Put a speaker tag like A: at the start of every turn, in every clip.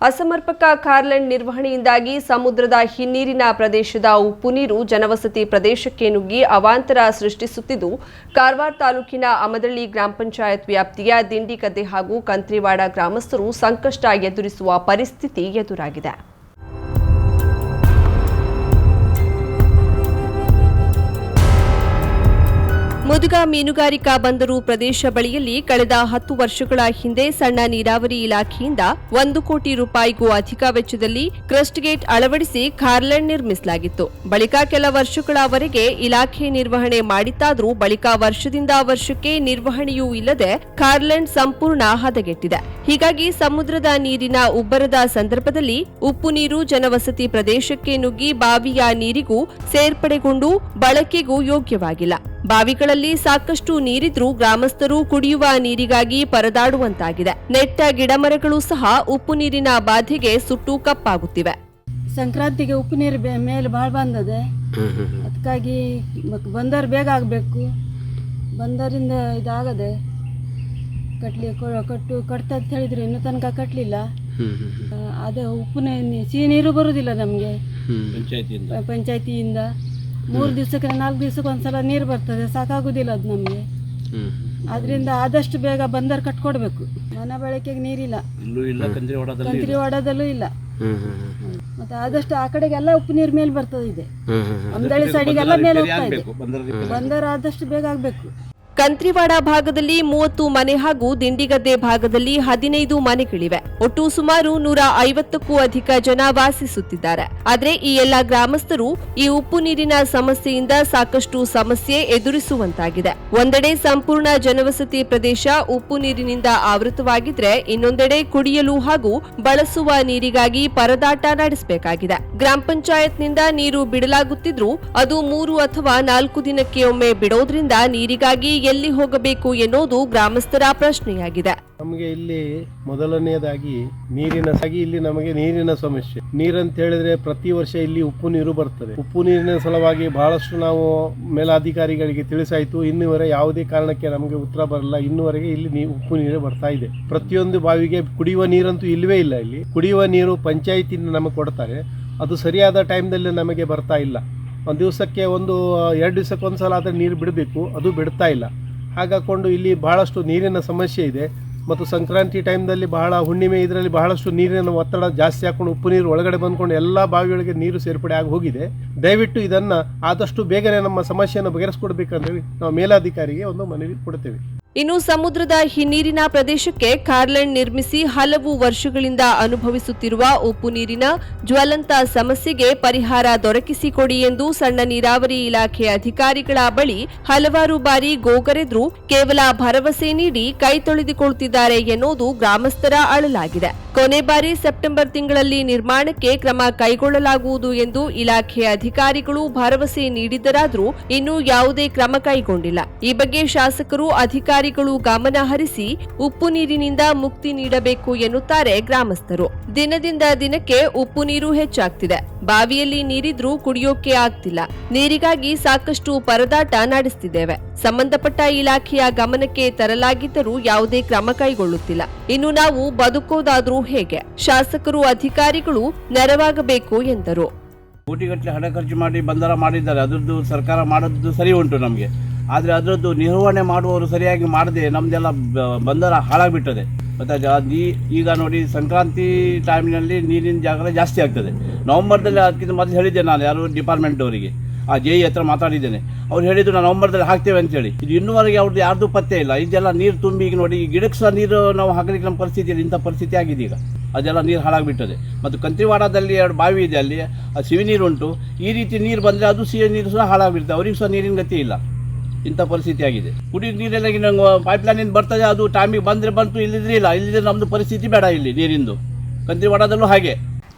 A: ಅಸಮರ್ಪಕ ಕಾರ್ಲೆಂಡ್ ನಿರ್ವಹಣೆಯಿಂದಾಗಿ ಸಮುದ್ರದ ಹಿನ್ನೀರಿನ ಪ್ರದೇಶದ ಉಪ್ಪು ನೀರು ಜನವಸತಿ ಪ್ರದೇಶಕ್ಕೆ ನುಗ್ಗಿ ಅವಾಂತರ ಸೃಷ್ಟಿಸುತ್ತಿದ್ದು, ಕಾರವಾರ ತಾಲೂಕಿನ ಅಮದಳ್ಳಿ ಗ್ರಾಮ ಪಂಚಾಯತ್ ವ್ಯಾಪ್ತಿಯ ದಿಂಡಿಗದ್ದೆ ಹಾಗೂ ಕಂತ್ರಿವಾಡ ಗ್ರಾಮಸ್ಥರು ಸಂಕಷ್ಟ ಎದುರಿಸುವ ಪರಿಸ್ಥಿತಿ ಎದುರಾಗಿದೆ. ಮುದುಗ ಮೀನುಗಾರಿಕಾ ಬಂದರು ಪ್ರದೇಶ ಬಳಿಯಲ್ಲಿ ಕಳೆದ ಹತ್ತು ವರ್ಷಗಳ ಹಿಂದೆ ಸಣ್ಣ ನೀರಾವರಿ ಇಲಾಖೆಯಿಂದ ಒಂದು ಕೋಟಿ ರೂಪಾಯಿಗೂ ಅಧಿಕ ವೆಚ್ಚದಲ್ಲಿ ಕ್ರಸ್ಟ್ ಗೇಟ್ ಅಳವಡಿಸಿ ಕಾರ್ಲೆಂಡ್ ನಿರ್ಮಿಸಲಾಗಿತ್ತು. ಬಳಿಕ ಕೆಲ ವರ್ಷಗಳವರೆಗೆ ಇಲಾಖೆ ನಿರ್ವಹಣೆ ಮಾಡಿತ್ತಾದರೂ ಬಳಿಕ ವರ್ಷದಿಂದ ವರ್ಷಕ್ಕೆ ನಿರ್ವಹಣೆಯೂ ಇಲ್ಲದೆ ಕಾರ್ಲೆಂಡ್ ಸಂಪೂರ್ಣ ಹದಗೆಟ್ಟಿದೆ. ಹೀಗಾಗಿ ಸಮುದ್ರದ ನೀರಿನ ಉಬ್ಬರದ ಸಂದರ್ಭದಲ್ಲಿ ಉಪ್ಪು ನೀರು ಜನವಸತಿ ಪ್ರದೇಶಕ್ಕೆ ನುಗ್ಗಿ ಬಾವಿಯ ನೀರಿಗೂ ಸೇರ್ಪಡೆಗೊಂಡು ಬಳಕೆಗೂ ಯೋಗ್ಯವಾಗಿಲ್ಲ. ಬಾವಿಗಳಲ್ಲಿ ಸಾಕಷ್ಟು ನೀರಿದ್ರೂ ಗ್ರಾಮಸ್ಥರು ಕುಡಿಯುವ ನೀರಿಗಾಗಿ ಪರದಾಡುವಂತಾಗಿದೆ. ನೆಟ್ಟ ಗಿಡಮರಗಳು ಸಹ ಉಪ್ಪು ನೀರಿನ ಬಾಧೆಗೆ ಸುಟ್ಟು ಕಪ್ಪಾಗುತ್ತಿವೆ.
B: ಸಂಕ್ರಾಂತಿಗೆ ಉಪ್ಪು ನೀರು ಬೆ- ಮೇಲೆ ಭಾಳ ಬಂದದೆ. ಅದಕ್ಕಾಗಿ ಬಂದರ್ ಬೇಗ ಆಗಬೇಕು. ಬಂದರಿಂದ ಇದಾಗದೆ. ಕಟ್ಲಿ ಕೊ- ಕಟ್ಟು ಕಟ್ತ ಅಂತ ಹೇಳಿದ್ರು ಇನ್ನೂ ತನಕ ಕಟ್ಟಲಿಲ್ಲ ಅದೇ ಉಪ್ಪು ಸಿಹಿ ನೀರು ಬರುವುದಿಲ್ಲ ನಮಗೆ. ಪಂಚಾಯತಿಯಿಂದ. ಮೂರು ದಿವಸಕ್ಕೆ ನಾಲ್ಕು ದಿವಸಕ್ಕೆ ಒಂದ್ಸಲ ನೀರು ಬರ್ತದೆ ಸಾಕಾಗುದಿಲ್ಲ ಅದು ನಮಗೆ. ಅದರಿಂದ ಆದಷ್ಟು ಬೇಗ ಬಂದರ್ ಕಟ್ಕೊಡ್ಬೇಕು. ಮನೆ ಬಳಕೆಗೆ ನೀರಿಲ್ಲ. ಕಂತ್ರಿ ಹೊಡದಲ್ಲೂ ಇಲ್ಲ. ಮತ್ತೆ ಆದಷ್ಟು ಆ ಕಡೆಗೆಲ್ಲ ಉಪ್ಪು ನೀರು ಮೇಲೆ ಬರ್ತದೆ ಇದೆ. ಒಂದಳಿ ಸೈಡಿಗೆಲ್ಲ ಮೇಲೆ ಹೋಗ್ತಾ ಇದೆ.
C: ಬಂದರ
B: ಆದಷ್ಟು ಬೇಗ ಆಗ್ಬೇಕು.
A: ಕಂತ್ರಿವಾಡ ಭಾಗದಲ್ಲಿ ಮೂವತ್ತು ಮನೆ ಹಾಗೂ ದಿಂಡಿಗದ್ದೆ ಭಾಗದಲ್ಲಿ ಹದಿನೈದು ಮನೆಗಳಿವೆ. ಒಟ್ಟು ಸುಮಾರು ನೂರ ಐವತ್ತಕ್ಕೂ ಅಧಿಕ ಜನ ವಾಸಿಸುತ್ತಿದ್ದಾರೆ. ಆದರೆ ಈ ಎಲ್ಲ ಗ್ರಾಮಸ್ಥರು ಈ ಉಪ್ಪು ನೀರಿನ ಸಮಸ್ಯೆಯಿಂದ ಸಾಕಷ್ಟು ಸಮಸ್ಯೆ ಎದುರಿಸುವಂತಾಗಿದೆ. ಒಂದೆಡೆ ಸಂಪೂರ್ಣ ಜನವಸತಿ ಪ್ರದೇಶ ಉಪ್ಪು ನೀರಿನಿಂದ ಆವೃತವಾಗಿದ್ರೆ ಇನ್ನೊಂದೆಡೆ ಕುಡಿಯಲು ಹಾಗೂ ಬಳಸುವ ನೀರಿಗಾಗಿ ಪರದಾಟ ನಡೆಸಬೇಕಾಗಿದೆ. ಗ್ರಾಮ ಪಂಚಾಯತ್ನಿಂದ ನೀರು ಬಿಡಲಾಗುತ್ತಿದ್ರೂ ಅದು ಮೂರು ಅಥವಾ ನಾಲ್ಕು ದಿನಕ್ಕೆ ಒಮ್ಮೆ ಬಿಡೋದ್ರಿಂದ ನೀರಿಗಾಗಿ ಎಲ್ಲಿ ಹೋಗಬೇಕು ಎನ್ನುವುದು ಗ್ರಾಮಸ್ಥರ ಪ್ರಶ್ನೆಯಾಗಿದೆ.
D: ನಮಗೆ ಇಲ್ಲಿ ಮೊದಲನೆಯದಾಗಿ ನೀರಿನ ಸಾಗಿ ಇಲ್ಲಿ ನಮಗೆ ನೀರಿನ ಸಮಸ್ಯೆ. ನೀರಂತ ಹೇಳಿದ್ರೆ ಪ್ರತಿ ವರ್ಷ ಇಲ್ಲಿ ಉಪ್ಪು ನೀರು ಬರ್ತದೆ. ಉಪ್ಪು ನೀರಿನ ಸಲುವಾಗಿ ಬಹಳಷ್ಟು ನಾವು ಮೇಲಾಧಿಕಾರಿಗಳಿಗೆ ತಿಳಿಸಾಯ್ತು. ಇನ್ನುವರೆ ಯಾವುದೇ ಕಾರಣಕ್ಕೆ ನಮಗೆ ಉತ್ತರ ಬರಲ್ಲ. ಇನ್ನುವರೆಗೆ ಇಲ್ಲಿ ಉಪ್ಪು ನೀರು ಬರ್ತಾ ಇದೆ. ಪ್ರತಿಯೊಂದು ಬಾವಿಗೆ ಕುಡಿಯುವ ನೀರಂತೂ ಇಲ್ಲವೇ ಇಲ್ಲ ಇಲ್ಲಿ. ಕುಡಿಯುವ ನೀರು ಪಂಚಾಯತಿಯಿಂದ ನಮಗೆ ಕೊಡ್ತಾರೆ. ಅದು ಸರಿಯಾದ ಟೈಮ್ದಲ್ಲಿ ನಮಗೆ ಬರ್ತಾ ಇಲ್ಲ. ಒಂದು ದಿವಸಕ್ಕೆ ಒಂದು ಎರಡು ದಿವಸಕ್ಕೆ ಒಂದು ಸಲ ಆದರೆ ನೀರು ಬಿಡಬೇಕು. ಅದು ಬಿಡ್ತಾ ಇಲ್ಲ. ಹಾಗಾಕೊಂಡು ಇಲ್ಲಿ ಬಹಳಷ್ಟು ನೀರಿನ ಸಮಸ್ಯೆ ಇದೆ. ಮತ್ತು ಸಂಕ್ರಾಂತಿ ಟೈಮ್ದಲ್ಲಿ ಬಹಳ, ಹುಣ್ಣಿಮೆ ಇದರಲ್ಲಿ ಬಹಳಷ್ಟು ನೀರಿನ ಒತ್ತಡ ಜಾಸ್ತಿ ಹಾಕೊಂಡು ಉಪ್ಪು ನೀರು ಒಳಗಡೆ ಬಂದ್ಕೊಂಡು ಎಲ್ಲ ಬಾವಿಗಳಿಗೆ ನೀರು ಸೇರ್ಪಡೆ ಆಗಿ ಹೋಗಿದೆ. ದಯವಿಟ್ಟು ಇದನ್ನು ಆದಷ್ಟು ಬೇಗನೆ ನಮ್ಮ ಸಮಸ್ಯೆಯನ್ನು ಬಗೆಹರಿಸ್ಕೊಡ್ಬೇಕಂತೇಳಿ ನಾವು ಮೇಲಾಧಿಕಾರಿಗೆ ಒಂದು ಮನವಿ ಕೊಡ್ತೇವೆ.
A: ಇನ್ನು ಸಮುದ್ರದ ಹಿನ್ನೀರಿನ ಪ್ರದೇಶಕ್ಕೆ ಕಾರ್ಲೆಂಡ್ ನಿರ್ಮಿಸಿ ಹಲವು ವರ್ಷಗಳಿಂದ ಅನುಭವಿಸುತ್ತಿರುವ ಉಪ್ಪು ನೀರಿನ ಜ್ವಲಂತ ಸಮಸ್ಯೆಗೆ ಪರಿಹಾರ ದೊರಕಿಸಿಕೊಡಿ ಎಂದು ಸಣ್ಣ ನೀರಾವರಿ ಇಲಾಖೆ ಅಧಿಕಾರಿಗಳ ಬಳಿ ಹಲವಾರು ಬಾರಿ ಗೋಗರೆದ್ರು ಕೇವಲ ಭರವಸೆ ನೀಡಿ ಕೈ ತೊಳೆದುಕೊಳ್ಳುತ್ತಿದ್ದಾರೆ ಎನ್ನುವುದು ಗ್ರಾಮಸ್ಥರ ಅಳಲಾಗಿದೆ. ಕೊನೆ ಬಾರಿ ಸೆಪ್ಟೆಂಬರ್ ತಿಂಗಳಲ್ಲಿ ನಿರ್ಮಾಣಕ್ಕೆ ಕ್ರಮ ಕೈಗೊಳ್ಳಲಾಗುವುದು ಎಂದು ಇಲಾಖೆ ಅಧಿಕಾರಿಗಳು ಭರವಸೆ ನೀಡಿದ್ದರಾದರೂ ಇನ್ನೂ ಯಾವುದೇ ಕ್ರಮ ಕೈಗೊಂಡಿಲ್ಲ. ಈ ಬಗ್ಗೆ ಶಾಸಕರು ಅಧಿಕಾರಿಗಳು ಗಮನ ಹರಿಸಿ ಉಪ್ಪು ನೀರಿನಿಂದ ಮುಕ್ತಿ ನೀಡಬೇಕು ಎನ್ನುತ್ತಾರೆ ಗ್ರಾಮಸ್ಥರು. ದಿನದಿಂದ ದಿನಕ್ಕೆ ಉಪ್ಪು ನೀರು ಹೆಚ್ಚಾಗ್ತಿದೆ. ಬಾವಿಯಲ್ಲಿ ನೀರಿದ್ರೂ ಕುಡಿಯೋಕೆ ಆಗ್ತಿಲ್ಲ. ನೀರಿಗಾಗಿ ಸಾಕಷ್ಟು ಪರದಾಟ ನಡೆಸ್ತಿದ್ದೇವೆ. ಸಂಬಂಧಪಟ್ಟ ಇಲಾಖೆಯ ಗಮನಕ್ಕೆ ತರಲಾಗಿದ್ದರೂ ಯಾವುದೇ ಕ್ರಮ ಕೈಗೊಳ್ಳುತ್ತಿಲ್ಲ. ಇನ್ನು ನಾವು ಬದುಕೋದಾದ್ರೂ ಹೇಗೆ? ಶಾಸಕರು, ಅಧಿಕಾರಿಗಳು ನೆರವಾಗಬೇಕು ಎಂದರು.
C: ಕೋಟಿಗಟ್ಟಲೆ ಹಣ ಖರ್ಚು ಮಾಡಿ ಬಂದರ ಮಾಡಿದ್ದಾರೆ. ಅದರದ್ದು ಸರ್ಕಾರ ಮಾಡೋದು ಸರಿ ಉಂಟು ನಮಗೆ. ಆದರೆ ಅದರದ್ದು ನಿರ್ವಹಣೆ ಮಾಡುವವರು ಸರಿಯಾಗಿ ಮಾಡದೆ ನಮ್ದೆಲ್ಲ ಬಂದರ ಹಾಳಾಗಿಬಿಟ್ಟದೆ. ಮತ್ತು ನೀ, ಈಗ ನೋಡಿ ಸಂಕ್ರಾಂತಿ ಟೈಮ್ನಲ್ಲಿ ನೀರಿನ ಜಾಗ ಜಾಸ್ತಿ ಆಗ್ತದೆ. ನವಂಬರ್ದಲ್ಲಿ ಅದಕ್ಕಿಂತ ಮೊದಲು ಹೇಳಿದ್ದೆ ನಾನು ಯಾರು ಡಿಪಾರ್ಟ್ಮೆಂಟ್ ಅವರಿಗೆ. ಆ ಜೆ ಇ ಹತ್ರ ಮಾತಾಡಿದ್ದೇನೆ. ಅವ್ರು ಹೇಳಿದ್ರು ನಾವು ನವಂಬರ್ದಲ್ಲಿ ಹಾಕ್ತೇವೆ ಅಂತೇಳಿ ಇದು ಇನ್ನೂವರೆಗೆ ಅವ್ರದ್ದು ಯಾರ್ದು ಪತ್ತೆ ಇಲ್ಲ. ಇದೆಲ್ಲ ನೀರು ತುಂಬಿ ಈಗ ನೋಡಿ, ಈ ಗಿಡಕ್ಕೆ ಸಹ ನೀರು ನಾವು ಹಾಕಲಿಕ್ಕೆ ನಮ್ಮ ಪರಿಸ್ಥಿತಿ ಇಲ್ಲ. ಇಂಥ ಪರಿಸ್ಥಿತಿ ಆಗಿದೆ ಈಗ. ಅದೆಲ್ಲ ನೀರು ಹಾಳಾಗಿಬಿಟ್ಟದೆ. ಮತ್ತು ಕಂತ್ರಿವಾಡದಲ್ಲಿ ಎರಡು ಬಾವಿ ಇದೆ ಅಲ್ಲಿ. ಸಿಹಿ ನೀರು ಉಂಟು. ಈ ರೀತಿ ನೀರು ಬಂದರೆ ಅದು ಸಿಹಿ ನೀರು ಸಹ ಹಾಳಾಗಿಬಿಡ್ತದೆ. ಅವ್ರಿಗೆ ಸಹ ನೀರಿನ ಗತಿ ಇಲ್ಲ. ಇಂಥ ಪರಿಸ್ಥಿತಿ ಆಗಿದೆ. ಕುಡಿಯೋ ನೀರೆಲ್ಲ ನಂಗೆ ಪೈಪ್ ಲೈನಿಂದ ಬರ್ತದೆ, ಅದು ಟೈಮಿಗೆ ಬಂದರೆ ಬಂತು ಇಲ್ಲಿದ್ರೆ ಇಲ್ಲ. ಇಲ್ಲಿದ್ರೆ ನಮ್ಮದು ಪರಿಸ್ಥಿತಿ ಬೇಡ ಇಲ್ಲಿ ನೀರಿಂದು. ಕಂದ್ರಿವಾಡದಲ್ಲೂ ಹಾಗೆ.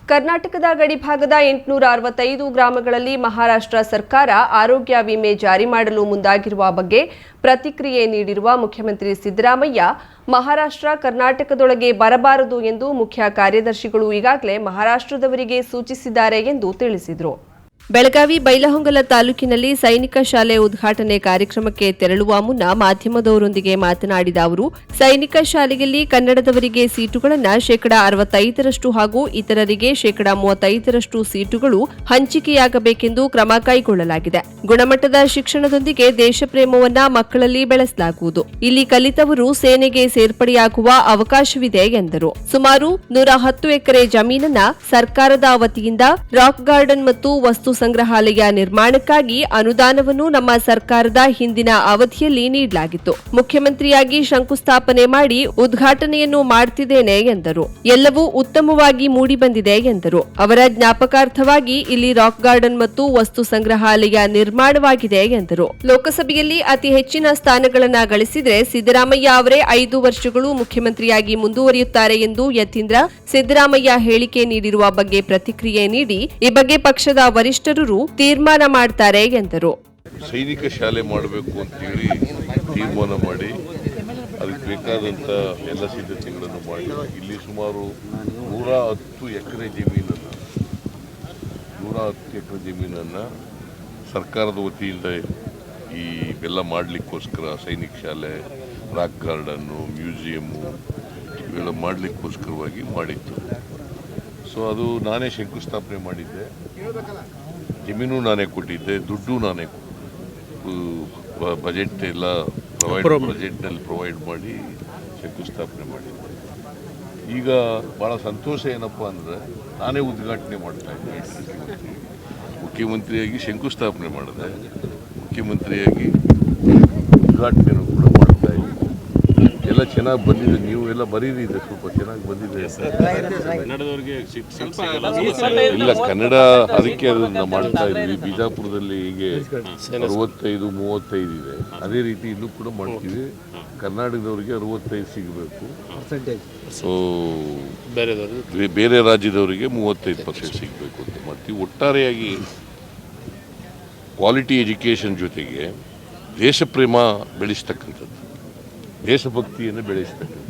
A: ಕರ್ನಾಟಕದ ಗಡಿಭಾಗದ ಎಂಟುನೂರ ಅರವತ್ತೈದು ಗ್ರಾಮಗಳಲ್ಲಿ ಮಹಾರಾಷ್ಟ್ರ ಸರ್ಕಾರ ಆರೋಗ್ಯ ವಿಮೆ ಜಾರಿ ಮಾಡಲು ಮುಂದಾಗಿರುವ ಬಗ್ಗೆ ಪ್ರತಿಕ್ರಿಯೆ ನೀಡಿರುವ ಮುಖ್ಯಮಂತ್ರಿ ಸಿದ್ದರಾಮಯ್ಯ, ಮಹಾರಾಷ್ಟ್ರ ಕರ್ನಾಟಕದೊಳಗೆ ಬರಬಾರದು ಎಂದು ಮುಖ್ಯ ಕಾರ್ಯದರ್ಶಿಗಳು ಈಗಾಗಲೇ ಮಹಾರಾಷ್ಟ್ರದವರಿಗೆ ಸೂಚಿಸಿದ್ದಾರೆ ಎಂದು ತಿಳಿಸಿದರು. ಬೆಳಗಾವಿ ಬೈಲಹೊಂಗಲ ತಾಲೂಕಿನಲ್ಲಿ ಸೈನಿಕ ಶಾಲೆ ಉದ್ಘಾಟನೆ ಕಾರ್ಯಕ್ರಮಕ್ಕೆ ತೆರಳುವ ಮುನ್ನ ಮಾಧ್ಯಮದವರೊಂದಿಗೆ ಮಾತನಾಡಿದ ಅವರು, ಸೈನಿಕ ಶಾಲೆಯಲ್ಲಿ ಕನ್ನಡದವರಿಗೆ ಸೀಟುಗಳನ್ನು ಶೇಕಡಾ ಅರವತ್ತೈದರಷ್ಟು ಹಾಗೂ ಇತರರಿಗೆ ಶೇಕಡಾ ಮೂವತ್ತೈದರಷ್ಟು ಸೀಟುಗಳು ಹಂಚಿಕೆಯಾಗಬೇಕೆಂದು ಕ್ರಮ ಕೈಗೊಳ್ಳಲಾಗಿದೆ. ಗುಣಮಟ್ಟದ ಶಿಕ್ಷಣದೊಂದಿಗೆ ದೇಶಪ್ರೇಮವನ್ನ ಮಕ್ಕಳಲ್ಲಿ ಬೆಳೆಸಲಾಗುವುದು. ಇಲ್ಲಿ ಕಲಿತವರು ಸೇನೆಗೆ ಸೇರ್ಪಡೆಯಾಗುವ ಅವಕಾಶವಿದೆ ಎಂದರು. ಸುಮಾರು ನೂರ ಹತ್ತು ಎಕರೆ ಜಮೀನನ್ನ ಸರ್ಕಾರದ ವತಿಯಿಂದ ರಾಕ್ ಗಾರ್ಡನ್ ಮತ್ತು ವಸ್ತು ಸಂಗ್ರಹಾಲಯ ನಿರ್ಮಾಣಕ್ಕಾಗಿ ಅನುದಾನವನ್ನು ನಮ್ಮ ಸರ್ಕಾರದ ಹಿಂದಿನ ಅವಧಿಯಲ್ಲಿ ನೀಡಲಾಗಿತ್ತು. ಮುಖ್ಯಮಂತ್ರಿಯಾಗಿ ಶಂಕುಸ್ಥಾಪನೆ ಮಾಡಿ ಉದ್ಘಾಟನೆಯನ್ನು ಮಾಡುತ್ತಿದ್ದೇನೆ ಎಂದರು. ಎಲ್ಲವೂ ಉತ್ತಮವಾಗಿ ಮೂಡಿಬಂದಿದೆ ಎಂದರು. ಅವರ ಜ್ಞಾಪಕಾರ್ಥವಾಗಿ ಇಲ್ಲಿ ರಾಕ್ ಗಾರ್ಡನ್ ಮತ್ತು ವಸ್ತು ಸಂಗ್ರಹಾಲಯ ನಿರ್ಮಾಣವಾಗಿದೆ ಎಂದರು. ಲೋಕಸಭೆಯಲ್ಲಿ ಅತಿ ಹೆಚ್ಚಿನ ಸ್ಥಾನಗಳನ್ನು ಗಳಿಸಿದರೆ ಸಿದ್ದರಾಮಯ್ಯ ಅವರೇ ಐದು ವರ್ಷಗಳು ಮುಖ್ಯಮಂತ್ರಿಯಾಗಿ ಮುಂದುವರಿಯುತ್ತಾರೆ ಎಂದು ಯತೀಂದ್ರ ಸಿದ್ದರಾಮಯ್ಯ ಹೇಳಿಕೆ ನೀಡಿರುವ ಬಗ್ಗೆ ಪ್ರತಿಕ್ರಿಯೆ ನೀಡಿ, ಈ ಬಗ್ಗೆ ಪಕ್ಷದ ವರಿಷ್ಠರು ತೀರ್ಮಾನ ಮಾಡ್ತಾರೆ ಎಂದರು.
E: ಸೈನಿಕ ಶಾಲೆ ಮಾಡಬೇಕು ಅಂತೇಳಿ ತೀರ್ಮಾನ ಮಾಡಿ, ಅದಕ್ಕೆ ಬೇಕಾದಂಥ ಎಲ್ಲ ಸಿದ್ಧತೆಗಳನ್ನು ಮಾಡಿ ಇಲ್ಲಿ ಸುಮಾರು ನೂರ ಹತ್ತು ಎಕರೆ ಜಮೀನನ್ನು, ನೂರ ಹತ್ತು ಎಕರೆ ಜಮೀನನ್ನು ಸರ್ಕಾರದ ವತಿಯಿಂದ ಈ ಇವೆಲ್ಲ ಮಾಡಲಿಕ್ಕೋಸ್ಕರ ಸೈನಿಕ ಶಾಲೆ, ರಾಕ್ ಗಾರ್ಡನ್ನು, ಮ್ಯೂಸಿಯಮ್ಮು ಇವೆಲ್ಲ ಮಾಡಲಿಕ್ಕೋಸ್ಕರವಾಗಿ ಮಾಡಿತ್ತು. ಸೊ ಅದು ನಾನೇ ಶಂಕುಸ್ಥಾಪನೆ ಮಾಡಿದ್ದೆ. ಜಮೀನು ನಾನೇ ಕೊಟ್ಟಿದ್ದೆ ದುಡ್ಡು ನಾನೇ ಬಜೆಟ್ ಎಲ್ಲ ಪ್ರೊವೈಡ್ ಬಜೆಟ್ನಲ್ಲಿ ಪ್ರೊವೈಡ್ ಮಾಡಿ ಶಂಕುಸ್ಥಾಪನೆ ಮಾಡಿದ್ದೆ. ಈಗ ಭಾಳ ಸಂತೋಷ ಏನಪ್ಪ ಅಂದರೆ ನಾನೇ ಉದ್ಘಾಟನೆ ಮಾಡ್ತಾ ಇದ್ದೆ. ಮುಖ್ಯಮಂತ್ರಿಯಾಗಿ ಶಂಕುಸ್ಥಾಪನೆ ಮಾಡಿದೆ. ಮುಖ್ಯಮಂತ್ರಿಯಾಗಿ ಉದ್ಘಾಟನೆಯನ್ನು ಕೂಡ ಮಾಡ್ತಾ ಇದ್ದೀನಿ ಎಲ್ಲ ಚೆನ್ನಾಗಿ ಬಂದಿದೆ ನೀವು ಎಲ್ಲ ಬರೀರಿ ಇದೆ ಸ್ವಲ್ಪ ಚೆನ್ನಾಗಿ ಬಂದಿದೆ. ಇಲ್ಲ ಕನ್ನಡ ಅದಕ್ಕೆ ಅದನ್ನ ಮಾಡ್ತಾ ಇದ್ವಿ ಬಿಜಾಪುರದಲ್ಲಿ ಹೀಗೆ ಅರವತ್ತೈದು ಮೂವತ್ತೈದು ಇದೆ. ಅದೇ ರೀತಿ ಇಲ್ಲೂ ಕೂಡ ಮಾಡ್ತೀವಿ. ಕರ್ನಾಟಕದವರಿಗೆ ಅರವತ್ತೈದು ಸಿಗಬೇಕು. ಸೊ ಬೇರೆ ಬೇರೆ ರಾಜ್ಯದವರಿಗೆ ಮೂವತ್ತೈದು ಪರ್ಸೆಂಟ್ ಸಿಗಬೇಕು ಅಂತ ಮಾಡ್ತೀವಿ. ಒಟ್ಟಾರೆಯಾಗಿ ಕ್ವಾಲಿಟಿ ಎಜುಕೇಷನ್ ಜೊತೆಗೆ ದೇಶಪ್ರೇಮ ಬೆಳೆಸ್ತಕ್ಕಂಥದ್ದು. ದೇಶಭಕ್ತಿಯನ್ನು ಬೆಳೆಸ್ತಕ್ಕಂಥದ್ದು.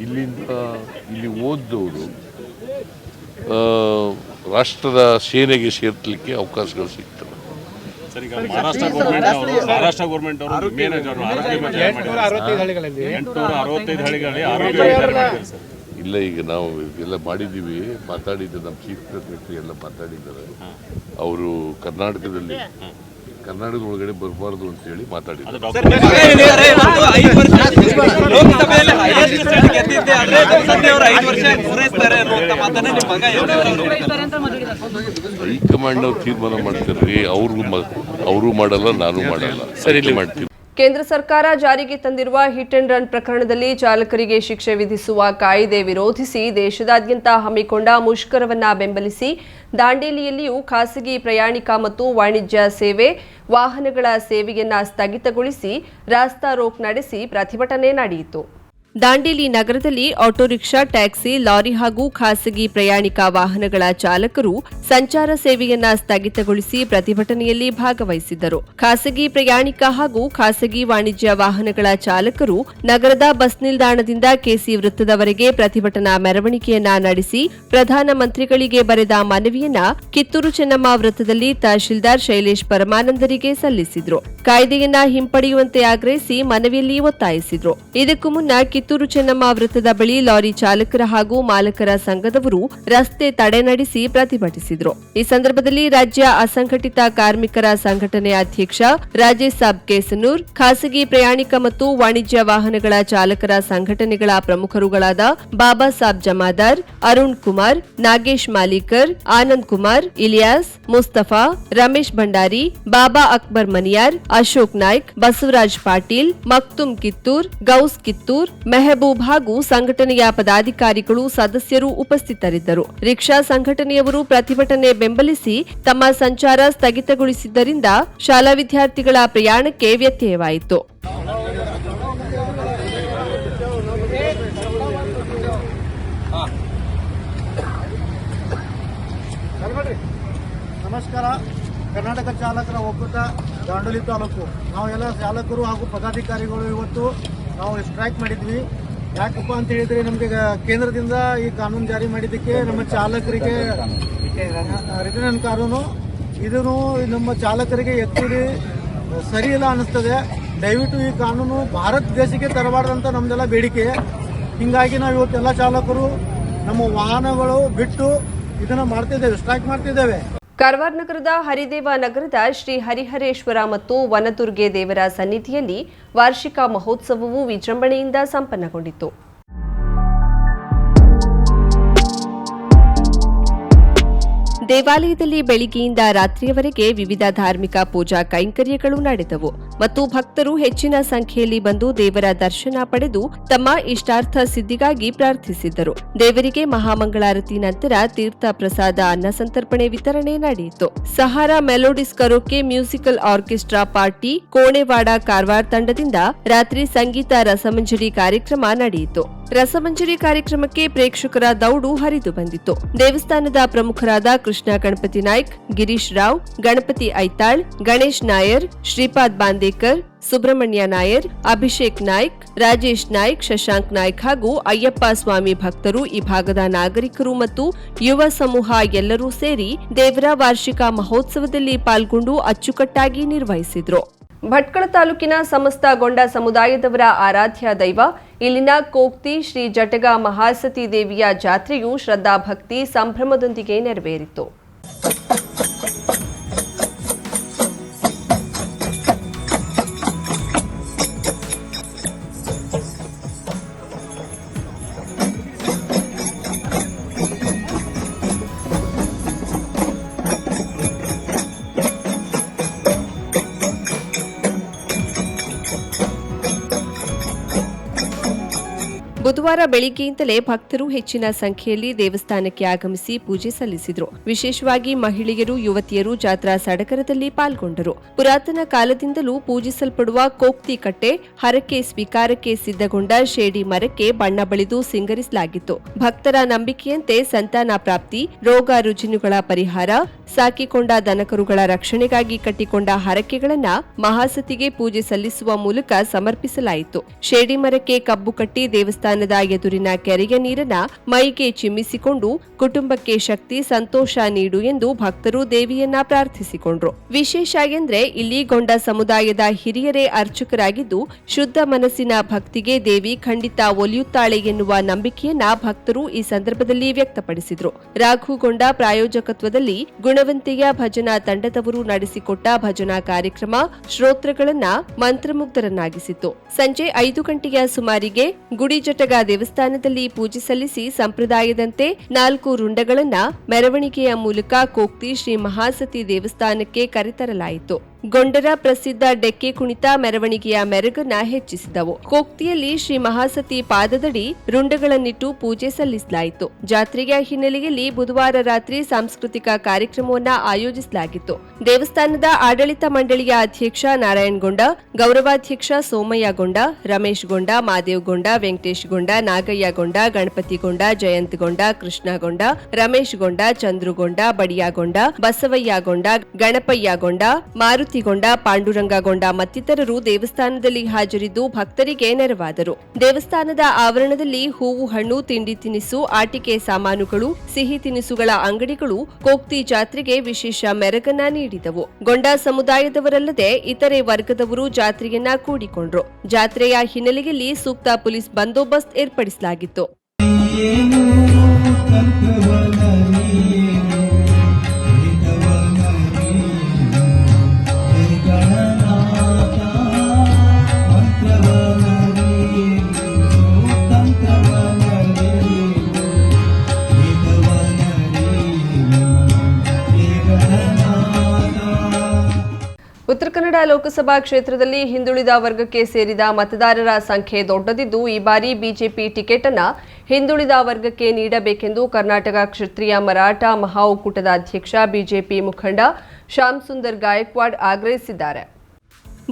E: ಇಲ್ಲಿಂದ ಇಲ್ಲಿ ಓದಿದವರು ಆ, ರಾಷ್ಟ್ರದ ಸೇನೆಗೆ ಸೇರ್ಲಿಕ್ಕೆ ಅವಕಾಶಗಳು ಸಿಗ್ತವೆ.
F: ಸರ್ ಈಗ ಮಹಾರಾಷ್ಟ್ರ ಗೌರ್ಮೆಂಟ್ ಅವರು
E: ಇಲ್ಲ ಈಗ ನಾವು ಎಲ್ಲ ಮಾಡಿದ್ದೀವಿ ಮಾತಾಡಿದ್ದು ನಮ್ಮ ಚೀಫ್ ಸೆಕ್ರೆಟರಿ ಎಲ್ಲ ಮಾತಾಡಿದ್ದಾರೆ. ಅವರು ಕರ್ನಾಟಕದಲ್ಲಿ ಕರ್ನಾಟಕದ ಒಳಗಡೆ ಬರಬಾರ್ದು ಅಂತ ಹೇಳಿ ಮಾತಾಡಿದ್ದಾರೆ
F: ಅದು ಡಾಕ್ಟರ್
G: ಲೋಕಸಭೆಯಲ್ಲಿ highest seat ಗೆದ್ದಿದ್ದೆ ಆದ್ರೆ ಸಂಜೆ ಅವರು ಐದು ವರ್ಷ ಪೂರೈಸ್ತಾರೆ ಅನ್ನುವಂತ ಮಾತನ್ನ ನಿಮ್ಮ ಮಗ ಯಡಿಯೂರಪ್ಪ ಅವರು ಹೇಳಿದ್ದಾರೆ.
E: ಹೈಕಮಾಂಡ್ ಅವ್ರು ತೀರ್ಮಾನ ಮಾಡ್ತಾರೆ ಅವ್ರಿಗೂ ಅವರು ಮಾಡಲ್ಲ ನಾನು ಮಾಡಲ್ಲ ಸರಿ ಮಾಡ್ತೀವಿ
A: ಕೇಂದ್ರ ಸರ್ಕಾರ ಜಾರಿಗೆ ತಂದಿರುವ ಹಿಟ್ ಅಂಡ್ ರನ್ ಪ್ರಕರಣದಲ್ಲಿ ಚಾಲಕರಿಗೆ ಶಿಕ್ಷೆ ವಿಧಿಸುವ ಕಾಯ್ದೆ ವಿರೋಧಿಸಿ ದೇಶದಾದ್ಯಂತ ಹಮ್ಮಿಕೊಂಡ ಮುಷ್ಕರವನ್ನ ಬೆಂಬಲಿಸಿ ದಾಂಡೇಲಿಯಲ್ಲಿಯೂ ಖಾಸಗಿ ಪ್ರಯಾಣಿಕ ಮತ್ತು ವಾಣಿಜ್ಯ ಸೇವೆ, ವಾಹನಗಳ ಸೇವೆಯನ್ನ ಸ್ಥಗಿತಗೊಳಿಸಿ ರಾಸ್ತಾ ರೋಕ್ ನಡೆಸಿ ಪ್ರತಿಭಟನೆ ನಡೆಯಿತು. ದಾಂಡೇಲಿ ನಗರದಲ್ಲಿ ಆಟೋ ರಿಕ್ಷಾ, ಟ್ಯಾಕ್ಸಿ, ಲಾರಿ ಹಾಗೂ ಖಾಸಗಿ ಪ್ರಯಾಣಿಕ ವಾಹನಗಳ ಚಾಲಕರು ಸಂಚಾರ ಸೇವೆಯನ್ನ ಸ್ಥಗಿತಗೊಳಿಸಿ ಪ್ರತಿಭಟನೆಯಲ್ಲಿ ಭಾಗವಹಿಸಿದ್ದರು. ಖಾಸಗಿ ಪ್ರಯಾಣಿಕ ಹಾಗೂ ಖಾಸಗಿ ವಾಣಿಜ್ಯ ವಾಹನಗಳ ಚಾಲಕರು ನಗರದ ಬಸ್ ನಿಲ್ದಾಣದಿಂದ ಕೆಸಿ ವೃತ್ತದವರೆಗೆ ಪ್ರತಿಭಟನಾ ಮೆರವಣಿಗೆಯನ್ನ ನಡೆಸಿ ಪ್ರಧಾನಮಂತ್ರಿಗಳಿಗೆ ಬರೆದ ಮನವಿಯನ್ನ ಕಿತ್ತೂರು ಚೆನ್ನಮ್ಮ ವೃತ್ತದಲ್ಲಿ ತಹಶೀಲ್ದಾರ್ ಶೈಲೇಶ್ ಪರಮಾನಂದರಿಗೆ ಸಲ್ಲಿಸಿದ್ರು. ಕಾಯ್ದೆಯನ್ನ ಹಿಂಪಡೆಯುವಂತೆ ಆಗ್ರಹಿಸಿ ಮನವಿಯಲ್ಲಿ ಒತ್ತಾಯಿಸಿದ್ರು. ಇದಕ್ಕೂ ಮುನ್ನ ಕಿತ್ತೂರು ಚೆನ್ನಮ್ಮ ವೃತ್ತದ ಬಳಿ ಲಾರಿ ಚಾಲಕರ ಹಾಗೂ ಮಾಲಕರ ಸಂಘದವರು ರಸ್ತೆ ತಡೆ ನಡೆಸಿ ಪ್ರತಿಭಟಿಸಿದರು. ಈ ಸಂದರ್ಭದಲ್ಲಿ ರಾಜ್ಯ ಅಸಂಘಟಿತ ಕಾರ್ಮಿಕರ ಸಂಘಟನೆ ಅಧ್ಯಕ್ಷ ರಾಜೇಶ್ ಸಾಬ್ ಕೇಸನೂರ್, ಖಾಸಗಿ ಪ್ರಯಾಣಿಕ ಮತ್ತು ವಾಣಿಜ್ಯ ವಾಹನಗಳ ಚಾಲಕರ ಸಂಘಟನೆಗಳ ಪ್ರಮುಖರುಗಳಾದ ಬಾಬಾ ಸಾಬ್ ಜಮಾದಾರ್, ಅರುಣ್ ಕುಮಾರ್, ನಾಗೇಶ್ ಮಾಲೀಕರ್, ಆನಂದ್ ಕುಮಾರ್, ಇಲಿಯಾಸ್, ಮುಸ್ತಫಾ, ರಮೇಶ್ ಭಂಡಾರಿ, ಬಾಬಾ ಅಕ್ಬರ್ ಮನಿಯಾರ್, ಅಶೋಕ್ ನಾಯ್ಕ್, ಬಸವರಾಜ್ ಪಾಟೀಲ್, ಮಕ್ತುಮ್ ಕಿತ್ತೂರ್, ಗೌಸ್ ಕಿತ್ತೂರ್ ಮೆಹಬೂಬ್ ಹಾಗೂ ಸಂಘಟನೆಯ ಪದಾಧಿಕಾರಿಗಳು ಸದಸ್ಯರು ಉಪಸ್ಥಿತರಿದ್ದರು. ರಿಕ್ಷಾ ಸಂಘಟನೆಯವರು ಪ್ರತಿಭಟನೆ ಬೆಂಬಲಿಸಿ ತಮ್ಮ ಸಂಚಾರ ಸ್ಥಗಿತಗೊಳಿಸಿದ್ದರಿಂದ ಶಾಲಾ ವಿದ್ಯಾರ್ಥಿಗಳ ಪ್ರಯಾಣಕ್ಕೆ ವ್ಯತ್ಯಯವಾಯಿತು.
H: ನಮಸ್ಕಾರ. ಕರ್ನಾಟಕ ಚಾಲಕರ ಒಕ್ಕೂಟ ದಾಂಡಲಿ ತಾಲೂಕು. ನಾವೆಲ್ಲ ಚಾಲಕರು ಹಾಗೂ ಪದಾಧಿಕಾರಿಗಳು ಇವತ್ತು ನಾವು ಸ್ಟ್ರೈಕ್ ಮಾಡಿದ್ವಿ. ಯಾಕಪ್ಪ ಅಂತ ಹೇಳಿದ್ರೆ ನಮಗೆ ಕೇಂದ್ರದಿಂದ ಈ ಕಾನೂನು ಜಾರಿ ಮಾಡಿದ್ದಕ್ಕೆ ನಮ್ಮ ಚಾಲಕರಿಗೆ ರಿಟರ್ನ್ ಕಾನೂನು, ಇದನ್ನು ನಮ್ಮ ಚಾಲಕರಿಗೆ ಎತ್ತುಡಿ, ಸರಿ ಇಲ್ಲ ಅನ್ನಿಸ್ತದೆ. ದಯವಿಟ್ಟು ಈ ಕಾನೂನು ಭಾರತ ದೇಶಕ್ಕೆ ತರಬಾರ್ದಂತ ನಮ್ದೆಲ್ಲ ಬೇಡಿಕೆ. ಹಿಂಗಾಗಿ ನಾವು ಇವತ್ತೆಲ್ಲ ಚಾಲಕರು ನಮ್ಮ ವಾಹನಗಳು ಬಿಟ್ಟು ಇದನ್ನ ಮಾಡ್ತಿದ್ದೇವೆ ಸ್ಟ್ರೈಕ್ ಮಾಡ್ತಿದ್ದೇವೆ.
A: ಕಾರವಾರ ನಗರದ ಹರಿದೇವ ನಗರದ ಶ್ರೀ ಹರಿಹರೇಶ್ವರ ಮತ್ತು ವನದುರ್ಗೆ ದೇವರ ಸನ್ನಿಧಿಯಲ್ಲಿ ವಾರ್ಷಿಕ ಮಹೋತ್ಸವವು ವಿಜೃಂಭಣೆಯಿಂದ ಸಂಪನ್ನಗೊಂಡಿತು. ದೇವಾಲಯದಲ್ಲಿ ಬೆಳಿಗ್ಗೆಯಿಂದ ರಾತ್ರಿಯವರೆಗೆ ವಿವಿಧ ಧಾರ್ಮಿಕ ಪೂಜಾ ಕೈಂಕರ್ಯಗಳು ನಡೆದವು ಮತ್ತು ಭಕ್ತರು ಹೆಚ್ಚಿನ ಸಂಖ್ಯೆಯಲ್ಲಿ ಬಂದು ದೇವರ ದರ್ಶನ ಪಡೆದು ತಮ್ಮ ಇಷ್ಟಾರ್ಥ ಸಿದ್ಧಿಗಾಗಿ ಪ್ರಾರ್ಥಿಸಿದ್ದರು. ದೇವರಿಗೆ ಮಹಾಮಂಗಳಾರತಿ ನಂತರ ತೀರ್ಥ ಪ್ರಸಾದ, ಅನ್ನ ಸಂತರ್ಪಣೆ, ವಿತರಣೆ ನಡೆಯಿತು. Sahara melodies karaoke musical orchestra party, Konewada Karwar ತಂಡದಿಂದ ರಾತ್ರಿ ಸಂಗೀತ, ರಸಮಂಜರಿ ಕಾರ್ಯಕ್ರಮ ನಡೆಯಿತು. ರಸಮಂಜರಿ ಕಾರ್ಯಕ್ರಮಕ್ಕೆ ಪ್ರೇಕ್ಷಕರ ದೌಡು ಹರಿದು ಬಂದಿತ್ತು. ದೇವಸ್ಥಾನದ ಪ್ರಮುಖರಾದ ಕೃಷ್ಣ ಗಣಪತಿ ನಾಯ್ಕ್, ಗಿರೀಶ್ ರಾವ್, ಗಣಪತಿ ಐತಾಳ್, ಗಣೇಶ್ ನಾಯರ್, ಶ್ರೀಪಾದ್ ಬಾಂದೇಕರ್, ಸುಬ್ರಹ್ಮಣ್ಯ ನಾಯರ್, ಅಭಿಷೇಕ್ ನಾಯ್ಕ್, ರಾಜೇಶ್ ನಾಯ್ಕ್, ಶಶಾಂಕ್ ನಾಯ್ಕ್ ಹಾಗೂ ಅಯ್ಯಪ್ಪ ಸ್ವಾಮಿ ಭಕ್ತರು ಈ ಭಾಗದ ನಾಗರಿಕರು ಮತ್ತು ಯುವ ಸಮೂಹ ಎಲ್ಲರೂ ಸೇರಿ ದೇವರ ವಾರ್ಷಿಕ ಮಹೋತ್ಸವದಲ್ಲಿ ಪಾಲ್ಗೊಂಡು ಅಚ್ಚುಕಟ್ಟಾಗಿ ನಿರ್ವಹಿಸಿದ್ರು. ಭಟ್ಕಳ ತಾಲೂಕಿನ ಸಮಸ್ತ ಗೊಂಡ ಸಮುದಾಯದವರ ಆರಾಧ್ಯ ದೈವ. ಇಲ್ಲಿನ ಕೋಕ್ತಿ ಶ್ರೀ ಜಟಗ ಮಹಾಸತಿ ದೇವಿಯ ಜಾತ್ರೆಯು ಶ್ರದ್ಧಾಭಕ್ತಿ, ಸಂಭ್ರಮದೊಂದಿಗೆ ನೆರವೇರಿತು. ಬುಧವಾರ ಬೆಳಿಗ್ಗೆಯಿಂದಲೇ ಭಕ್ತರು ಹೆಚ್ಚಿನ ಸಂಖ್ಯೆಯಲ್ಲಿ ದೇವಸ್ಥಾನಕ್ಕೆ ಆಗಮಿಸಿ ಪೂಜೆ ಸಲ್ಲಿಸಿದರು. ವಿಶೇಷವಾಗಿ ಮಹಿಳೆಯರು, ಯುವತಿಯರು ಜಾತ್ರಾ ಸಡಗರದಲ್ಲಿ ಪಾಲ್ಗೊಂಡರು. ಪುರಾತನ ಕಾಲದಿಂದಲೂ ಪೂಜಿಸಲ್ಪಡುವ ಕೋಕ್ತಿ ಕಟ್ಟೆ ಹರಕೆ ಸ್ವೀಕಾರಕ್ಕೆ ಸಿದ್ಧಗೊಂಡ ಶೇಡಿ ಮರಕ್ಕೆ ಬಣ್ಣ ಬಳಿದು ಸಿಂಗರಿಸಲಾಗಿತ್ತು. ಭಕ್ತರ ನಂಬಿಕೆಯಂತೆ ಸಂತಾನ ಪ್ರಾಪ್ತಿ, ರೋಗ ರುಜಿನುಗಳ ಪರಿಹಾರ, ಸಾಕಿಕೊಂಡ ದನಕರುಗಳ ರಕ್ಷಣೆಗಾಗಿ ಕಟ್ಟಿಕೊಂಡ ಹರಕೆಗಳನ್ನ ಮಹಾಸತಿಗೆ ಪೂಜೆ ಸಲ್ಲಿಸುವ ಮೂಲಕ ಸಮರ್ಪಿಸಲಾಯಿತು. ಶೇಡಿ ಮರಕ್ಕೆ ಕಬ್ಬು ಕಟ್ಟಿ ದೇವಸ್ಥಾನದ ಎದುರಿನ ಕೆರೆಯ ನೀರನ್ನ ಮೈಗೆ ಚಿಮ್ಮಿಸಿಕೊಂಡು ಕುಟುಂಬಕ್ಕೆ ಶಕ್ತಿ, ಸಂತೋಷ ನೀಡು ಎಂದು ಭಕ್ತರು ದೇವಿಯನ್ನ ಪ್ರಾರ್ಥಿಸಿಕೊಂಡ್ರು. ವಿಶೇಷ ಎಂದ್ರೆ ಇಲ್ಲಿ ಗೊಂಡ ಸಮುದಾಯದ ಹಿರಿಯರೇ ಅರ್ಚಕರಾಗಿದ್ದು ಶುದ್ಧ ಮನಸ್ಸಿನ ಭಕ್ತಿಗೆ ದೇವಿ ಖಂಡಿತ ಒಲಿಯುತ್ತಾಳೆ ಎನ್ನುವ ನಂಬಿಕೆಯನ್ನ ಭಕ್ತರು ಈ ಸಂದರ್ಭದಲ್ಲಿ ವ್ಯಕ್ತಪಡಿಸಿದ್ರು. ರಾಘುಗೊಂಡ ಪ್ರಾಯೋಜಕತ್ವದಲ್ಲಿ ಗುಣವಂತೆಯ ಭಜನಾ ತಂಡದವರು ನಡೆಸಿಕೊಟ್ಟ ಭಜನಾ ಕಾರ್ಯಕ್ರಮ ಶ್ರೋತೃಗಳನ್ನ ಮಂತ್ರಮುಗ್ಧರನ್ನಾಗಿಸಿತು ಸಂಜೆ ಐದು ಗಂಟೆಯ ಸುಮಾರಿಗೆ ಗುಡಿ ಜಟಗ ದೇವಸ್ಥಾನದಲ್ಲಿ ಪೂಜೆ ಸಲ್ಲಿಸಿ ಸಂಪ್ರದಾಯದಂತೆ ನಾಲ್ಕು ರುಂಡಗಳನ್ನ ಮೆರವಣಿಗೆಯ ಮೂಲಕ ಕೋಕ್ತಿ ಶ್ರೀ ಮಹಾಸತಿ ದೇವಸ್ಥಾನಕ್ಕೆ ಕರೆತರಲಾಯಿತು. ಗೊಂಡರ ಪ್ರಸಿದ್ಧ ಡೆಕ್ಕೆ ಕುಣಿತ ಮೆರವಣಿಗೆಯ ಮೆರುಗನ್ನ ಹೆಚ್ಚಿಸಿದವು. ಕೋಕ್ತಿಯಲ್ಲಿ ಶ್ರೀ ಮಹಾಸತಿ ಪಾದದಡಿ ರುಂಡಗಳನ್ನಿಟ್ಟು ಪೂಜೆ ಸಲ್ಲಿಸಲಾಯಿತು. ಜಾತ್ರೆಯ ಹಿನ್ನೆಲೆಯಲ್ಲಿ ಬುಧವಾರ ರಾತ್ರಿ ಸಾಂಸ್ಕೃತಿಕ ಕಾರ್ಯಕ್ರಮವನ್ನ ಆಯೋಜಿಸಲಾಗಿತ್ತು. ದೇವಸ್ಥಾನದ ಆಡಳಿತ ಮಂಡಳಿಯ ಅಧ್ಯಕ್ಷ ನಾರಾಯಣಗೊಂಡ ಗೌರವಾಧ್ಯಕ್ಷ ಸೋಮಯ್ಯಗೊಂಡ ರಮೇಶ್ ಗೊಂಡ ಮಾದೇವ್ಗೊಂಡ ವೆಂಕಟೇಶ್ ಗೊಂಡ, ನಾಗಯ್ಯ ಗೊಂಡ, ಗಣಪತಿ ಗೊಂಡ, ಜಯಂತ್ ಗೊಂಡ, ಕೃಷ್ಣ ಗೊಂಡ, ರಮೇಶ್ ಗೊಂಡ ಚಂದ್ರುಗೊಂಡ ಬಡಿಯಾಗೊಂಡ ಬಸವಯ್ಯಗೊಂಡ ಗಣಪಯ್ಯಗೊಂಡ ಮಾರುತಿಗೊಂಡ ಪಾಂಡುರಂಗಗೊಂಡ ಮತ್ತಿತರರು ದೇವಸ್ಥಾನದಲ್ಲಿ ಹಾಜರಿದ್ದು ಭಕ್ತರಿಗೆ ನೆರವಾದರು. ದೇವಸ್ಥಾನದ ಆವರಣದಲ್ಲಿ ಹೂವು, ಹಣ್ಣು, ತಿಂಡಿ ತಿನಿಸು, ಆಟಿಕೆ ಸಾಮಾನುಗಳು, ಸಿಹಿ ತಿನಿಸುಗಳ ಅಂಗಡಿಗಳು, ಕೋಕ್ತಿ ಜಾತ್ರೆಗೆ ವಿಶೇಷ ಮೆರಗನ್ನ ನೀಡಿದವು. ಗೊಂಡ ಸಮುದಾಯದವರಲ್ಲದೆ ಇತರೆ ವರ್ಗದವರು ಜಾತ್ರೆಯನ್ನ ಕೂಡಿಕೊಂಡ್ರು. ಜಾತ್ರೆಯ ಹಿನ್ನೆಲೆಯಲ್ಲಿ ಸೂಕ್ತ ಪೊಲೀಸ್ ಬಂದೋಬಸ್ತ್ ಏರ್ಪಡಿಸಲಾಗಿತ್ತು. ಲೋಕಸಭಾ ಕ್ಷೇತ್ರದಲ್ಲಿ ಹಿಂದುಳಿದ ವರ್ಗಕ್ಕೆ ಸೇರಿದ ಮತದಾರರ ಸಂಖ್ಯೆ ದೊಡ್ಡದಿದ್ದು, ಈ ಬಾರಿ ಬಿಜೆಪಿ ಟಿಕೆಟ್ ಅನ್ನ ಹಿಂದುಳಿದ ವರ್ಗಕ್ಕೆ ನೀಡಬೇಕೆಂದು ಕರ್ನಾಟಕ ಕ್ಷತ್ರಿಯ ಮರಾಠ ಮಹಾ ಒಕ್ಕೂಟದ ಅಧ್ಯಕ್ಷ, ಬಿಜೆಪಿ ಮುಖಂಡ ಶ್ಯಾಮ್ ಸುಂದರ್ ಗಾಯಕ್ವಾಡ್ ಆಗ್ರಹಿಸಿದ್ದಾರೆ.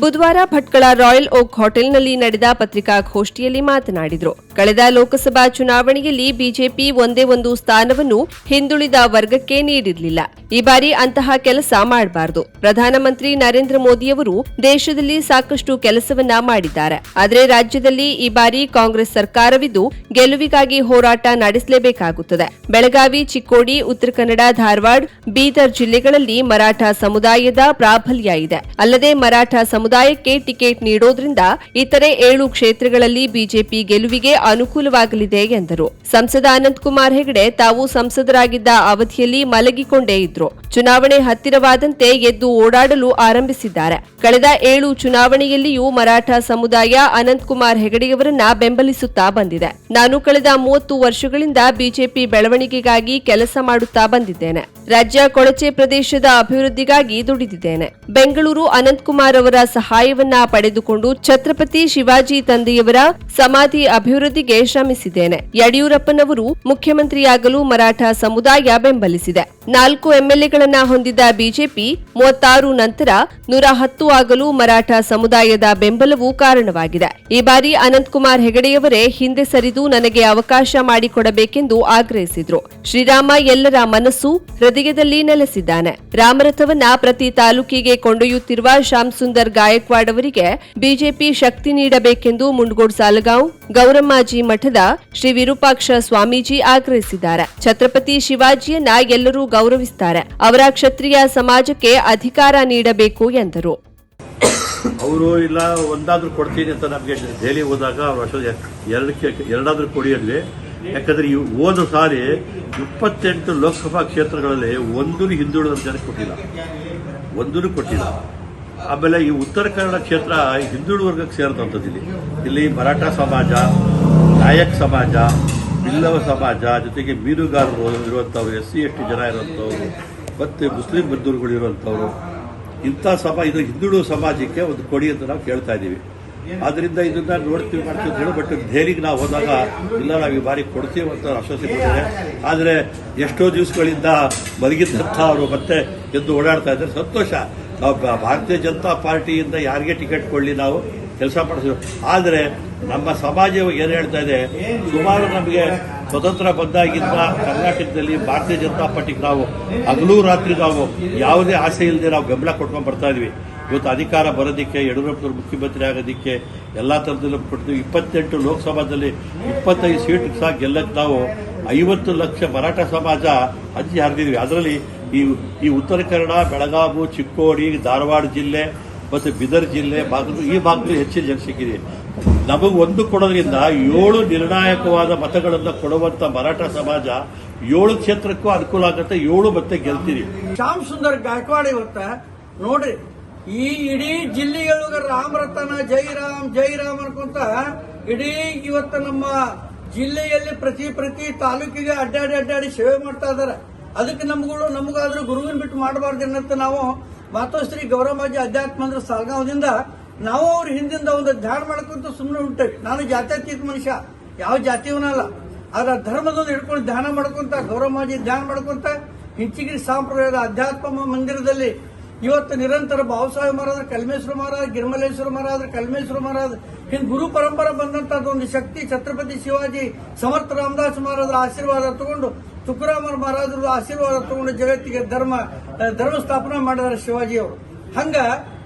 A: ಬುಧವಾರ ಭಟ್ಕಳ ರಾಯಲ್ ಓಕ್ ಹೋಟೆಲ್ನಲ್ಲಿ ನಡೆದ ಪತ್ರಿಕಾಗೋಷ್ಠಿಯಲ್ಲಿ ಮಾತನಾಡಿದರು. ಕಳೆದ ಲೋಕಸಭಾ ಚುನಾವಣೆಯಲ್ಲಿ ಬಿಜೆಪಿ ಒಂದೇ ಒಂದು ಸ್ಥಾನವನ್ನು ಹಿಂದುಳಿದ ವರ್ಗಕ್ಕೆ ನೀಡಿರಲಿಲ್ಲ. ಈ ಬಾರಿ ಅಂತಹ ಕೆಲಸ ಮಾಡಬಾರದು. ಪ್ರಧಾನಮಂತ್ರಿ ನರೇಂದ್ರ ಮೋದಿಯವರು ದೇಶದಲ್ಲಿ ಸಾಕಷ್ಟು ಕೆಲಸವನ್ನ ಮಾಡಿದ್ದಾರೆ. ಆದರೆ ರಾಜ್ಯದಲ್ಲಿ ಈ ಬಾರಿ ಕಾಂಗ್ರೆಸ್ ಸರ್ಕಾರವಿದ್ದು ಗೆಲುವಿಗಾಗಿ ಹೋರಾಟ ನಡೆಸಲೇಬೇಕಾಗುತ್ತದೆ. ಬೆಳಗಾವಿ, ಚಿಕ್ಕೋಡಿ, ಉತ್ತರ ಕನ್ನಡ, ಧಾರವಾಡ, ಬೀದರ್ ಜಿಲ್ಲೆಗಳಲ್ಲಿ ಮರಾಠ ಸಮುದಾಯದ ಪ್ರಾಬಲ್ಯ ಇದೆ. ಅಲ್ಲದೆ ಮರಾಠ ಸಮುದಾಯಕ್ಕೆ ಟಿಕೆಟ್ ನೀಡೋದ್ರಿಂದ ಇತರೆ ಏಳು ಕ್ಷೇತ್ರಗಳಲ್ಲಿ ಬಿಜೆಪಿ ಗೆಲುವಿಗೆ ಅನುಕೂಲವಾಗಲಿದೆ ಎಂದರು. ಸಂಸದ ಅನಂತಕುಮಾರ್ ಹೆಗಡೆ ತಾವು ಸಂಸದರಾಗಿದ್ದ ಅವಧಿಯಲ್ಲಿ ಮಲಗಿಕೊಂಡೇ ಇದ್ರು. ಚುನಾವಣೆ ಹತ್ತಿರವಾದಂತೆ ಎದ್ದು ಓಡಾಡಲು ಆರಂಭಿಸಿದ್ದಾರೆ. ಕಳೆದ ಏಳು ಚುನಾವಣೆಯಲ್ಲಿಯೂ ಮರಾಠ ಸಮುದಾಯ ಅನಂತಕುಮಾರ್ ಹೆಗಡೆಯವರನ್ನ ಬೆಂಬಲಿಸುತ್ತಾ ಬಂದಿದೆ. ನಾನು ಕಳೆದ ಮೂವತ್ತು ವರ್ಷಗಳಿಂದ ಬಿಜೆಪಿ ಬೆಳವಣಿಗೆಗಾಗಿ ಕೆಲಸ ಮಾಡುತ್ತಾ ಬಂದಿದ್ದೇನೆ. ರಾಜ್ಯ ಕೊಳಚೆ ಪ್ರದೇಶದ ಅಭಿವೃದ್ಧಿಗಾಗಿ ದುಡಿದಿದ್ದೇನೆ. ಬೆಂಗಳೂರು ಅನಂತಕುಮಾರ್ ಅವರ ಸಹಾಯವನ್ನ ಪಡೆದುಕೊಂಡು ಛತ್ರಪತಿ ಶಿವಾಜಿ ತಂದೆಯವರ ಸಮಾಧಿ ಅಭಿವೃದ್ಧಿಗೆ ಶ್ರಮಿಸಿದ್ದೇನೆ. ಯಡಿಯೂರಪ್ಪನವರು ಮುಖ್ಯಮಂತ್ರಿಯಾಗಲು ಮರಾಠ ಸಮುದಾಯ ಬೆಂಬಲಿಸಿದೆ. ನಾಲ್ಕು ಎಂಎಲ್ಎಗಳನ್ನ ಹೊಂದಿದ್ದ ಬಿಜೆಪಿ ಮೂವತ್ತಾರು ನಂತರ ನೂರ ಹತ್ತು ಆಗಲು ಮರಾಠ ಸಮುದಾಯದ ಬೆಂಬಲವೂ ಕಾರಣವಾಗಿದೆ. ಈ ಬಾರಿ ಅನಂತಕುಮಾರ್ ಹೆಗಡೆಯವರೇ ಹಿಂದೆ ಸರಿದು ನನಗೆ ಅವಕಾಶ ಮಾಡಿಕೊಡಬೇಕೆಂದು ಆಗ್ರಹಿಸಿದ್ರು. ಶ್ರೀರಾಮ ಎಲ್ಲರ ಮನಸ್ಸು ಹೃದಯದಲ್ಲಿ ನೆಲೆಸಿದ್ದಾನೆ. ರಾಮರಥವನ್ನ ಪ್ರತಿ ತಾಲೂಕಿಗೆ ಕೊಂಡೊಯ್ಯುತ್ತಿರುವ ಶ್ಯಾಮ್ ಸುಂದರ್ ಗಾಯಕ್ವಾಡ್ ಅವರಿಗೆ ಬಿಜೆಪಿ ಶಕ್ತಿ ನೀಡಬೇಕೆಂದು ಮುಂಡಗೋಡ್ ಸಾಲಗಾಂವ್ ಗೌರಮ್ಮಾಜಿ ಮಠದ ಶ್ರೀ ವಿರೂಪಾಕ್ಷ ಸ್ವಾಮೀಜಿ ಆಗ್ರಹಿಸಿದ್ದಾರೆ. ಛತ್ರಪತಿ ಶಿವಾಜಿಯನ್ನ ಎಲ್ಲರೂ ಗೌರವಿಸುತ್ತಾರೆ ಅವರ ಕ್ಷತ್ರಿಯ ಸಮಾಜಕ್ಕೆ ಅಧಿಕಾರ ನೀಡಬೇಕು ಎಂದರು.
I: ಅವರು ಇಲ್ಲ, ಒಂದಾದ್ರೂ ಕೊಡ್ತೀನಿ ಅಂತ ನಮಗೆ ದೆಹಲಿ ಹೋದಾಗ ಎರಡಕ್ಕೆ ಎರಡಾದ್ರೂ ಕೊಡಿ ಅಂದ್ವಿ. ಯಾಕಂದ್ರೆ ಈ ಹೋದ ಸಾರಿ ಇಪ್ಪತ್ತೆಂಟು ಲೋಕಸಭಾ ಕ್ಷೇತ್ರಗಳಲ್ಲಿ ಒಂದೂ ಹಿಂದುಳಿದ ಜನಕ್ಕೆ ಕೊಟ್ಟಿಲ್ಲ. ಒಂದೂ ಕೊಟ್ಟಿಲ್ಲ. ಆಮೇಲೆ ಈ ಉತ್ತರ ಕನ್ನಡ ಕ್ಷೇತ್ರ ಹಿಂದುಳಿದ ವರ್ಗಕ್ಕೆ ಸೇರಿದಂಥದ್ದು ಇಲ್ಲಿ. ಇಲ್ಲಿ ಮರಾಠ ಸಮಾಜ, ನಾಯಕ್ ಸಮಾಜ, ಬಿಲ್ಲವ ಸಮಾಜ, ಜೊತೆಗೆ ಮೀನುಗಾರರು ಇರುವಂಥವ್ರು ಎಸ್ ಸಿ ಎಸ್ ಟಿ ಜನ ಇರುವಂಥವ್ರು, ಮತ್ತು ಮುಸ್ಲಿಂ ಬಂಧುಗಳು ಇರುವಂಥವ್ರು. ಇಂಥ ಸಮಾಜ ಇದು ಹಿಂದುಳಿದ ಸಮಾಜಕ್ಕೆ ಒಂದು ಕೊಡಿ ಅಂತ ನಾವು ಕೇಳ್ತಾ ಇದ್ದೀವಿ. ಆದ್ದರಿಂದ ಇದನ್ನು ನೋಡ್ತೀವಿ ಮಾಡ್ತೀವಿ ಹೇಳಿ ಬಟ್ ದೆಹಲಿಗೆ ನಾವು ಹೋದಾಗ ಇಲ್ಲ ನಾವು ಈ ಬಾರಿ ಕೊಡ್ತೀವಿ ಅಂತ ಆಶ್ವಾಸನೆ ಕೊಟ್ಟಿದ್ದಾರೆ. ಆದರೆ ಎಷ್ಟೋ ದಿವಸಗಳಿಂದ ಮಲಗಿದ್ದಂಥ ಅವರು ಮತ್ತೆ ಎದ್ದು ಓಡಾಡ್ತಾ ಇದ್ದಾರೆ. ಸಂತೋಷ. ನಾವು ಭಾರತೀಯ ಜನತಾ ಪಾರ್ಟಿಯಿಂದ ಯಾರಿಗೆ ಟಿಕೆಟ್ ಕೊಡಲಿ ನಾವು ಕೆಲಸ ಮಾಡಿಸಿದ್ರು ಆದರೆ ನಮ್ಮ ಸಮಾಜ ಏನು ಹೇಳ್ತಾ ಇದೆ, ಸುಮಾರು ನಮಗೆ ಸ್ವತಂತ್ರ ಬಂದಾಗಿಂದ ಕರ್ನಾಟಕದಲ್ಲಿ ಭಾರತೀಯ ಜನತಾ ಪಾರ್ಟಿಗೆ ನಾವು ಹಗಲು ರಾತ್ರಿ ನಾವು ಯಾವುದೇ ಆಸೆ ಇಲ್ಲದೆ ನಾವು ಬೆಂಬಲ ಕೊಟ್ಕೊಂಡು ಬರ್ತಾ ಇದ್ವಿ. ಇವತ್ತು ಅಧಿಕಾರ ಬರೋದಕ್ಕೆ, ಯಡಿಯೂರಪ್ಪನವರು ಮುಖ್ಯಮಂತ್ರಿ ಆಗೋದಕ್ಕೆ ಎಲ್ಲ ಥರದಲ್ಲೂ ಕೊಡ್ತೀವಿ. ಇಪ್ಪತ್ತೆಂಟು ಲೋಕಸಭಾದಲ್ಲಿ ಇಪ್ಪತ್ತೈದು ಸೀಟ್ ಸಹ ಗೆಲ್ಲಕ್ಕೆ ನಾವು ಐವತ್ತು ಲಕ್ಷ ಮರಾಠ ಸಮಾಜ ಅಜ್ಜಿ ಹರಿದಿದ್ವಿ. ಅದರಲ್ಲಿ ಈ ಈ ಉತ್ತರ ಕನ್ನಡ, ಬೆಳಗಾವಿ, ಚಿಕ್ಕೋಡಿ, ಧಾರವಾಡ ಜಿಲ್ಲೆ ಮತ್ತು ಬಿದರ್ ಜಿಲ್ಲೆ ಭಾಗದ ಈ ಭಾಗದಲ್ಲಿ ಹೆಚ್ಚಿನ ಜನಸಂಖ್ಯೆ ನಮಗೆ ಒಂದು ಕೊಡೋದ್ರಿಂದ ಏಳು ನಿರ್ಣಾಯಕವಾದ ಮತಗಳನ್ನು ಕೊಡುವಂಥ ಮರಾಠ ಸಮಾಜ ಏಳು ಕ್ಷೇತ್ರಕ್ಕೂ ಅನುಕೂಲ ಆಗುತ್ತೆ, ಏಳು ಮತ್ತೆ ಗೆಲ್ತೀರಿ.
J: ಶ್ಯಾಮ್ ಸುಂದರ್ ಗಾಯಕ್ವಾಡ್ ಇವತ್ತ ನೋಡ್ರಿ ಈ ಇಡೀ ಜಿಲ್ಲೆಯೊಳಗ ರಾಮರತನ ಜೈ ರಾಮ್ ಜೈ ರಾಮ್ ಅನ್ಕೊಂತ ಇಡೀ ಇವತ್ತ ನಮ್ಮ ಜಿಲ್ಲೆಯಲ್ಲಿ ಪ್ರತಿ ಪ್ರತಿ ತಾಲೂಕಿಗೆ ಅಡ್ಡಾಡಿ ಅಡ್ಡಾಡಿ ಸೇವೆ ಮಾಡ್ತಾ ಇದಾರೆ ಅದಕ್ಕೆ ನಮ್ಗಳು, ನಮಗಾದ್ರೂ ಗುರುವಿನ ಬಿಟ್ಟು ಮಾಡಬಾರ್ದು ಅನ್ನತ್ತ ನಾವು ಮಾತೋಶ್ರೀ ಗೌರವಾಜಿ ಅಧ್ಯಾತ್ಮ ಅಂದ್ರೆ ಸಾಲ್ಗಾವದಿಂದ ನಾವು ಅವ್ರ ಹಿಂದಿಂದ ಒಂದು ಧ್ಯಾನ ಮಾಡ್ಕೊಂತ ಸುಮ್ಮನೆ ಉಂಟು ನಾನು ಜಾತ್ಯತೀತ ಮನುಷ್ಯ, ಯಾವ ಜಾತಿಯವನಲ್ಲ. ಆದ್ರೆ ಧರ್ಮದೊಂದು ಹಿಡ್ಕೊಂಡು ಧ್ಯಾನ ಮಾಡ್ಕೊಂತ, ಗೌರವಾಜಿ ಧ್ಯಾನ ಮಾಡ್ಕೊಂತ, ಹಿಂಚಿಗಿರಿ ಸಾಂಪ್ರದಾಯದ ಅಧ್ಯಾತ್ಮ ಮಂದಿರದಲ್ಲಿ ಇವತ್ತು ನಿರಂತರ ಬಾಬಾಸಾಹೇಬ್ ಮಹಾರಾಜ, ಕಲ್ಮೇಶ್ವರ ಮಹಾರಾಜ ಗಿರ್ಮಲೇಶ್ವರ ಮಹಾರಾಜ, ಕಲ್ಮೇಶ್ವರ ಮಹಾರಾಜ, ಹಿಂದ್ ಗುರು ಪರಂಪರೆ ಬಂದಂತದ್ದು ಒಂದು ಶಕ್ತಿ, ಛತ್ರಪತಿ ಶಿವಾಜಿ, ಸಮರ್ಥ ರಾಮದಾಸ್ ಮಹಾರಾಜರ ಆಶೀರ್ವಾದ ತಗೊಂಡು ತುಕರಾಮರ ಮಹಾರಾಜರು ಆಶೀರ್ವಾದ ತಗೊಂಡು ಜಗತ್ತಿಗೆ ಧರ್ಮ ಧರ್ಮ ಸ್ಥಾಪನೆ ಮಾಡಿದಾರೆ ಶಿವಾಜಿ ಅವರು. ಹಂಗ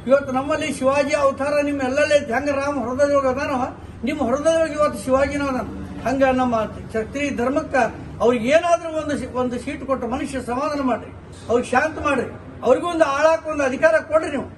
J: ಇವತ್ತು ನಮ್ಮಲ್ಲಿ ಶಿವಾಜಿ ಅವತಾರ ನಿಮ್ಮ ಎಲ್ಲೆಲ್ಲ ಐತಿ? ಹಂಗ ರಾಮ ಹೃದಯದೊಳಗೆ ಅದಾನೋ? ನಿಮ್ಮ ಹೃದಯದೊಳಗೆ ಇವತ್ತು ಶಿವಾಜಿನ ಅದಾನ. ಹಂಗ ನಮ್ಮ ಕ್ಷತ್ರಿಯ ಧರ್ಮಕ್ಕ ಅವ್ರಿಗೆ ಏನಾದ್ರೂ ಒಂದು ಒಂದು ಸೀಟ್ ಕೊಟ್ಟು ಮನುಷ್ಯ ಸಮಾಧಾನ ಮಾಡ್ರಿ. ಅವ್ರಿಗೆ ಶಾಂತ ಮಾಡ್ರಿ. ಅವ್ರಿಗೂ ಒಂದು ಆಳಾಕ ಒಂದು ಅಧಿಕಾರ ಕೊಡ್ರಿ ನೀವು.